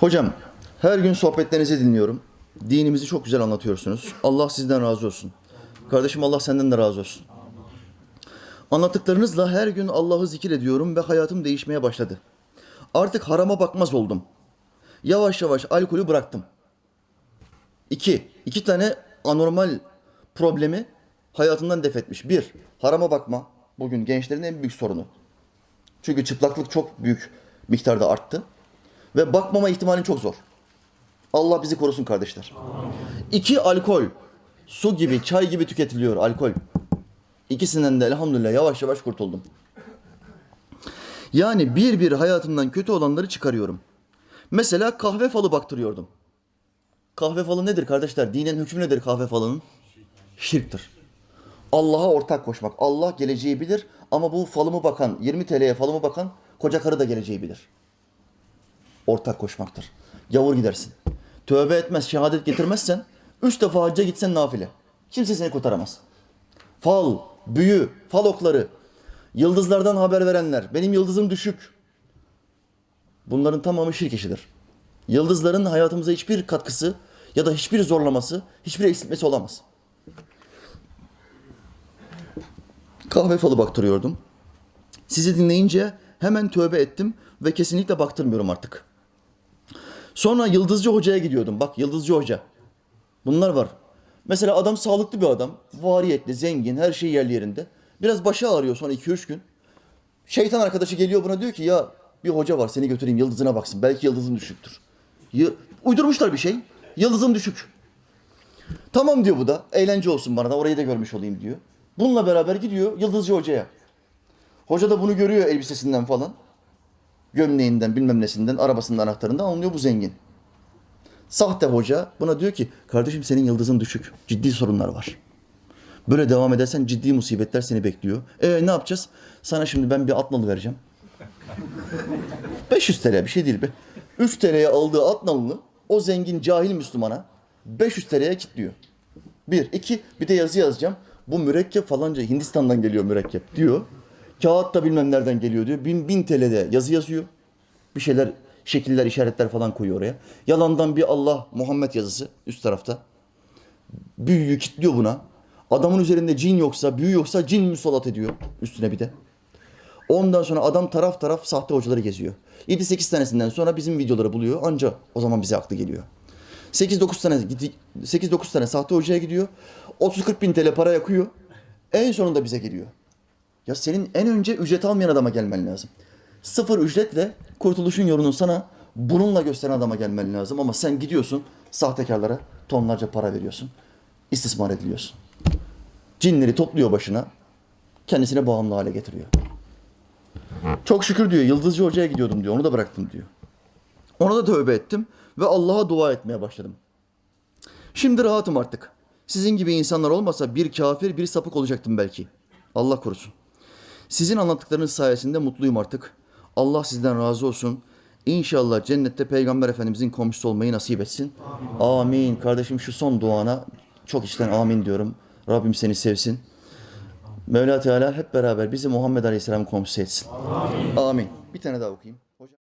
Hocam her gün sohbetlerinizi dinliyorum. Dinimizi çok güzel anlatıyorsunuz. Allah sizden razı olsun. Kardeşim Allah senden de razı olsun. Anlattıklarınızla her gün Allah'ı zikir ediyorum ve hayatım değişmeye başladı. Artık harama bakmaz oldum. Yavaş yavaş alkolü bıraktım. İki, iki tane anormal problemi hayatından def etmiş. Bir, harama bakma. Bugün gençlerin en büyük sorunu. Çünkü çıplaklık çok büyük miktarda arttı. Ve bakmama ihtimalin çok zor. Allah bizi korusun kardeşler. İki, alkol. Su gibi, çay gibi tüketiliyor alkol. İkisinden de elhamdülillah yavaş yavaş kurtuldum. Yani bir bir hayatımdan kötü olanları çıkarıyorum. Mesela kahve falı baktırıyordum. Kahve falı nedir kardeşler? Dinen hükmü nedir kahve falının? Şirktir. Allah'a ortak koşmak. Allah geleceği bilir ama bu falımı bakan, 20 TL'ye falımı bakan koca karı da geleceği bilir. Ortak koşmaktır. Yavur gidersin. Tövbe etmez, şehadet getirmezsen, üç defa hacca gitsen nafile. Kimse seni kurtaramaz. Fal, büyü, fal okları, yıldızlardan haber verenler, benim yıldızım düşük. Bunların tamamı şirk işidir. Yıldızların hayatımıza hiçbir katkısı ya da hiçbir zorlaması, hiçbir eksiltmesi olamaz. Kahve falı baktırıyordum. Sizi dinleyince hemen tövbe ettim ve kesinlikle baktırmıyorum artık. Sonra Yıldızcı Hoca'ya gidiyordum. Bak Yıldızcı Hoca. Bunlar var. Mesela adam sağlıklı bir adam. Variyetli, zengin, her şey yerli yerinde. Biraz başı ağrıyor sonra 2-3 gün. Şeytan arkadaşı geliyor buna diyor ki ya bir hoca var seni götüreyim yıldızına baksın. Belki yıldızın düşüktür. Y- uydurmuşlar bir şey. Yıldızım düşük. Tamam diyor bu da. Eğlence olsun bana da orayı da görmüş olayım diyor. Bununla beraber gidiyor Yıldızcı Hoca'ya. Hoca da bunu görüyor elbisesinden falan. Gömleğinden bilmem nesinden arabasının anahtarından anlıyor bu zengin. Sahte hoca buna diyor ki kardeşim senin yıldızın düşük. Ciddi sorunlar var. Böyle devam edersen ciddi musibetler seni bekliyor. E ne yapacağız? Sana şimdi ben bir at nalı vereceğim. 500 TL bir şey değil be. 3 TL'ye aldığı at nalını o zengin cahil Müslümana 500 TL'ye kilitliyor. Bir. iki bir de yazı yazacağım. Bu mürekkep falanca Hindistan'dan geliyor mürekkep diyor. Kağıt da bilmem nereden geliyor diyor. 1000, 1000 TL'de yazı yazıyor. Bir şeyler, şekiller, işaretler falan koyuyor oraya. Yalandan bir Allah, Muhammed yazısı üst tarafta. Büyüyü kilitliyor buna. Adamın üzerinde cin yoksa, büyü yoksa cin musallat ediyor üstüne bir de. Ondan sonra adam taraf taraf sahte hocaları geziyor. 7-8 tanesinden sonra bizim videoları buluyor. Anca o zaman bize aklı geliyor. 8-9 tane 8-9 tane sahte hocaya gidiyor. 30-40 bin TL para yakıyor. En sonunda bize geliyor. Ya senin en önce ücret almayan adama gelmen lazım. Sıfır ücretle kurtuluşun yolunu sana bununla gösteren adama gelmen lazım. Ama sen gidiyorsun sahtekarlara tonlarca para veriyorsun. İstismar ediliyorsun. Cinleri topluyor başına. Kendisine bağımlı hale getiriyor. Çok şükür diyor Yıldızcı Hoca'ya gidiyordum diyor. Onu da bıraktım diyor. Ona da tövbe ettim ve Allah'a dua etmeye başladım. Şimdi rahatım artık. Sizin gibi insanlar olmasa bir kafir, bir sapık olacaktım belki. Allah korusun. Sizin anlattıklarınız sayesinde mutluyum artık. Allah sizden razı olsun. İnşallah cennette Peygamber Efendimizin komşusu olmayı nasip etsin. Amin. Kardeşim şu son duana çok içten amin diyorum. Rabbim seni sevsin. Mevla Teala hep beraber bizi Muhammed Aleyhisselam komşusu etsin. Amin. Amin. Bir tane daha okuyayım. Hocam.